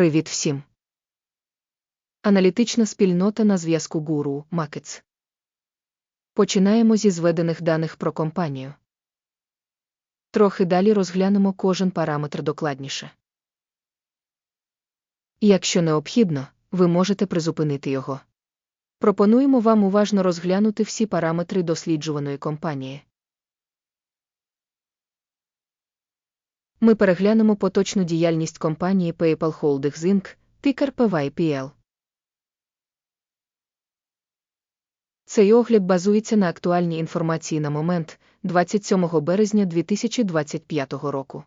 Привіт всім! Аналітична спільнота на зв'язку Гуру Макетс. Починаємо зі зведених даних про компанію. Трохи далі розглянемо кожен параметр докладніше. Якщо необхідно, ви можете призупинити його. Пропонуємо вам уважно розглянути всі параметри досліджуваної компанії. Ми переглянемо поточну діяльність компанії PayPal Holdings Inc., тикер PYPL. Цей огляд базується на актуальній інформації на момент 27 березня 2025 року.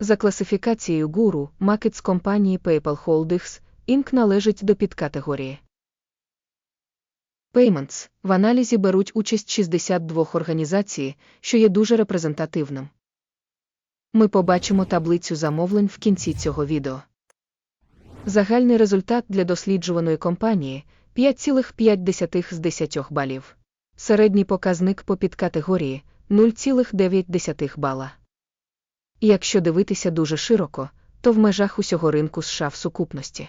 За класифікацією гуру, Markets компанії PayPal Holdings Inc. належить до підкатегорії. Payments в аналізі беруть участь 62 організацій, що є дуже репрезентативним. Ми побачимо таблицю замовлень в кінці цього відео. Загальний результат для досліджуваної компанії 5,5 з 10 балів. Середній показник по підкатегорії 0,9 бала. Якщо дивитися дуже широко, то в межах усього ринку США в сукупності.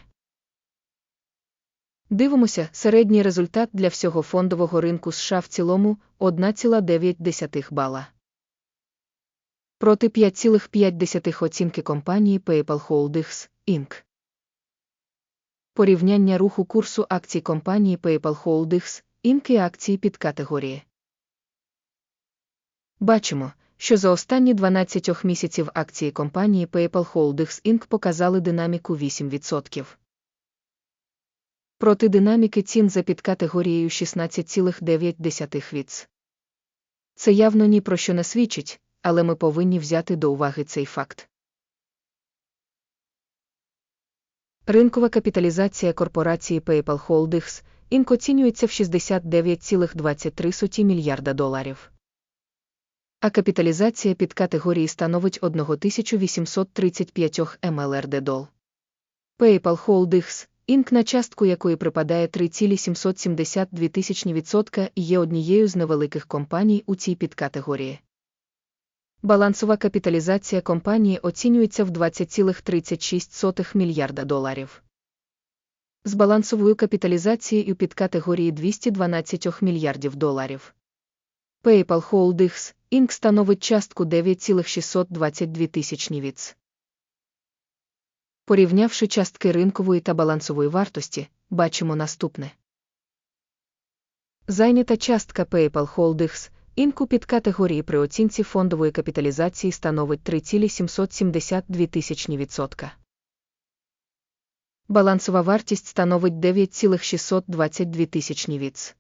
Дивимося, середній результат для всього фондового ринку США в цілому 1,9 бала. Проти 5,5 оцінки компанії PayPal Holdings, Inc. Порівняння руху курсу акцій компанії PayPal Holdings, Inc. і акції під категорії. Бачимо, що за останні 12 місяців акції компанії PayPal Holdings Inc. показали динаміку 8%. Проти динаміки цін за підкатегорією 16,9 віц. Це явно ні про що не свідчить, але ми повинні взяти до уваги цей факт. Ринкова капіталізація корпорації PayPal Holdings Inc. оцінюється в 69,23 мільярда доларів. А капіталізація під категорії становить 1835 МЛРД дол. PayPal Holdings Inc. на частку якої припадає 3,772% і є однією з невеликих компаній у цій підкатегорії. Балансова капіталізація компанії оцінюється в 20,36 мільярда доларів. З балансовою капіталізацією під категорії 212 мільярдів доларів. PayPal Holdings Inc. становить частку 9,622 тисячні віц. Порівнявши частки ринкової та балансової вартості, бачимо наступне. Зайнята частка PayPal Holdings Інку під при оцінці фондової капіталізації становить 3,772 тисячні відсотка. Балансова вартість становить 9,622 тисячні віц.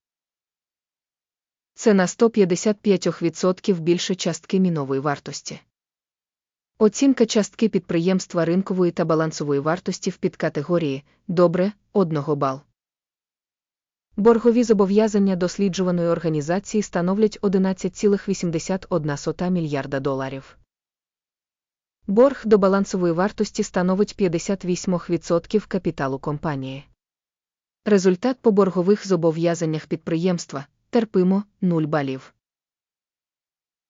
Це на 155% більше частки мінової вартості. Оцінка частки підприємства ринкової та балансової вартості в підкатегорії добре 1 бал. Боргові зобов'язання досліджуваної організації становлять 11,81 мільярда доларів. Борг до балансової вартості становить 58% капіталу компанії. Результат по боргових зобов'язаннях підприємства терпимо 0 балів.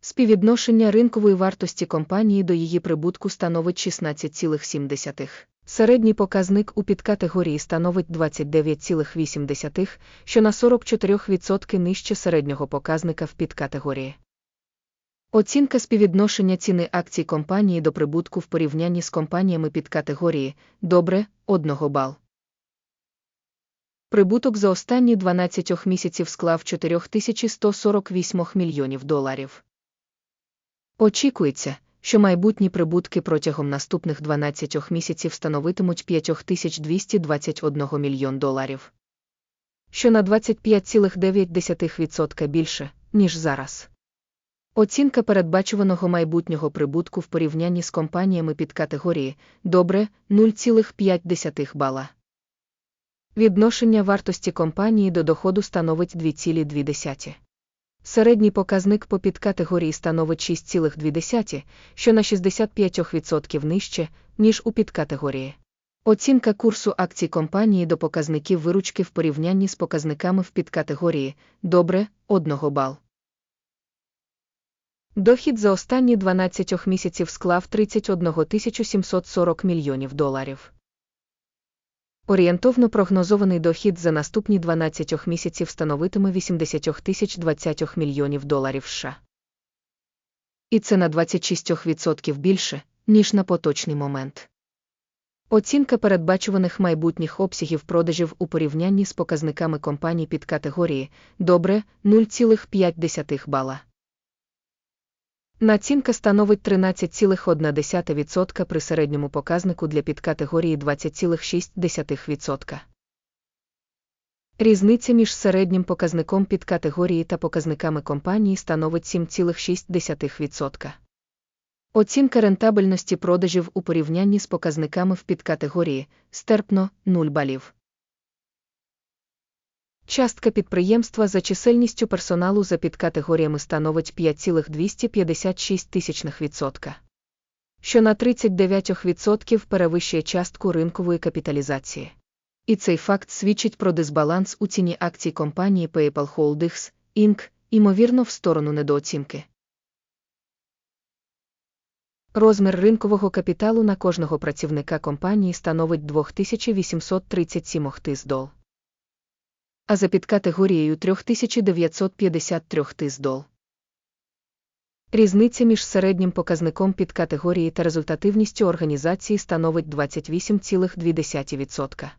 Співвідношення ринкової вартості компанії до її прибутку становить 16,7. Середній показник у підкатегорії становить 29,8, що на 44% нижче середнього показника в підкатегорії. Оцінка співвідношення ціни акцій компанії до прибутку в порівнянні з компаніями підкатегорії добре 1 бал. Прибуток за останні 12 місяців склав 4148 мільйонів доларів. Очікується, що майбутні прибутки протягом наступних 12 місяців становитимуть 5221 мільйон доларів, що на 25,9% більше, ніж зараз. Оцінка передбачуваного майбутнього прибутку в порівнянні з компаніями під категорії добре 0,5 бала. Відношення вартості компанії до доходу становить 2,2. Середній показник по підкатегорії становить 6,2, що на 65% нижче, ніж у підкатегорії. Оцінка курсу акцій компанії до показників виручки в порівнянні з показниками в підкатегорії добре 1 бал. Дохід за останні 12 місяців склав 31 740 мільйонів доларів. Орієнтовно прогнозований дохід за наступні 12 місяців становитиме 80 тисяч 20 мільйонів доларів США. І це на 26% більше, ніж на поточний момент. Оцінка передбачуваних майбутніх обсягів продажів у порівнянні з показниками компаній під категорії добре 0,5 бала. Націнка становить 13,1% при середньому показнику для підкатегорії 20,6%. Різниця між середнім показником підкатегорії та показниками компанії становить 7,6%. Оцінка рентабельності продажів у порівнянні з показниками в підкатегорії стерпно 0 балів. Частка підприємства за чисельністю персоналу за підкатегоріями становить 5,256%, що на 39% перевищує частку ринкової капіталізації. І цей факт свідчить про дисбаланс у ціні акцій компанії PayPal Holdings, Inc., ймовірно, в сторону недооцінки. Розмір ринкового капіталу на кожного працівника компанії становить 2837 тисдол а за підкатегорією 3953 тисдол. Різниця між середнім показником підкатегорії та результативністю організації становить 28,2%.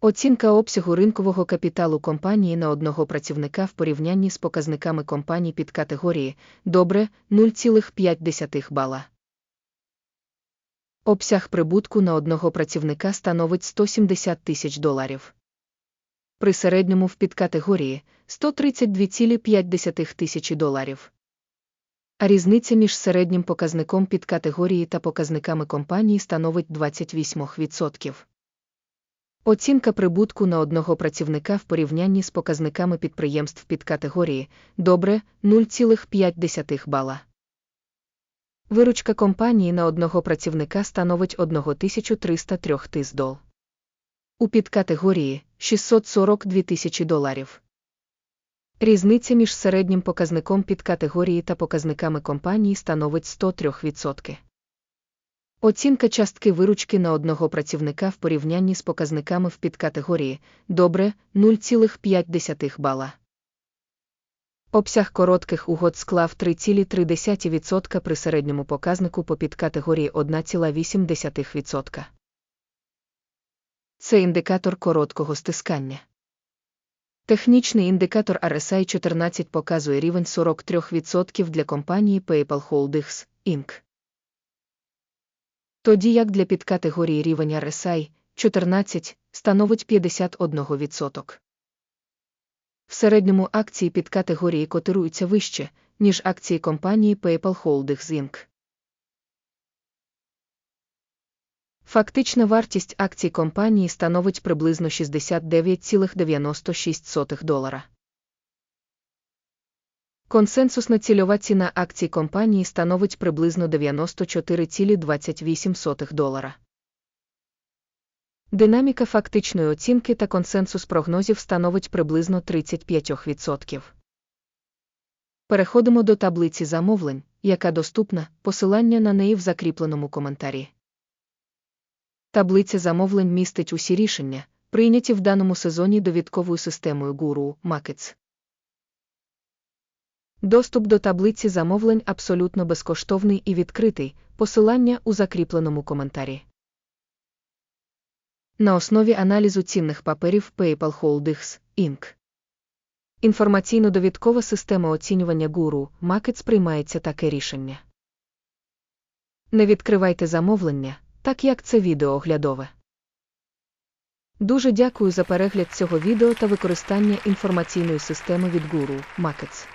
Оцінка обсягу ринкового капіталу компанії на одного працівника в порівнянні з показниками компаній під категорії добре 0,5 бала. Обсяг прибутку на одного працівника становить 170 тисяч доларів при середньому в підкатегорії 132,5 тисячі доларів. А різниця між середнім показником підкатегорії та показниками компанії становить 28%. Оцінка прибутку на одного працівника в порівнянні з показниками підприємств підкатегорії добре 0,5 бала. Виручка компанії на одного працівника становить 1303 тисдол у підкатегорії 642 тисячі доларів. Різниця між середнім показником підкатегорії та показниками компанії становить 103%. Оцінка частки виручки на одного працівника в порівнянні з показниками в підкатегорії добре 0,5 бала. Обсяг коротких угод склав 3,3% при середньому показнику по підкатегорії 1,8%. Це індикатор короткого стискання. Технічний індикатор RSI 14 показує рівень 43% для компанії PayPal Holdings, Inc. Тоді як для підкатегорії рівень RSI 14 становить 51%. В середньому акції підкатегорії котируються вище, ніж акції компанії PayPal Holdings Inc. Фактична вартість акцій компанії становить приблизно 69,96 долара. Консенсусна цільова ціна акцій компанії становить приблизно 94,28 долара. Динаміка фактичної оцінки та консенсус прогнозів становить приблизно 35%. Переходимо до таблиці замовлень, яка доступна, посилання на неї в закріпленому коментарі. Таблиця замовлень містить усі рішення, прийняті в даному сезоні довідковою системою Guru Markets. Доступ до таблиці замовлень абсолютно безкоштовний і відкритий, посилання у закріпленому коментарі. На основі аналізу цінних паперів PayPal Holdings, Inc. Інформаційно-довідкова система оцінювання Guru Markets приймається таке рішення. Не відкривайте замовлення так як це відео оглядове. Дуже дякую за перегляд цього відео та використання інформаційної системи від Guru Markets.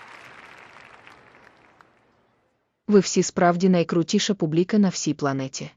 Ви всі справді найкрутіша публіка на всій планеті.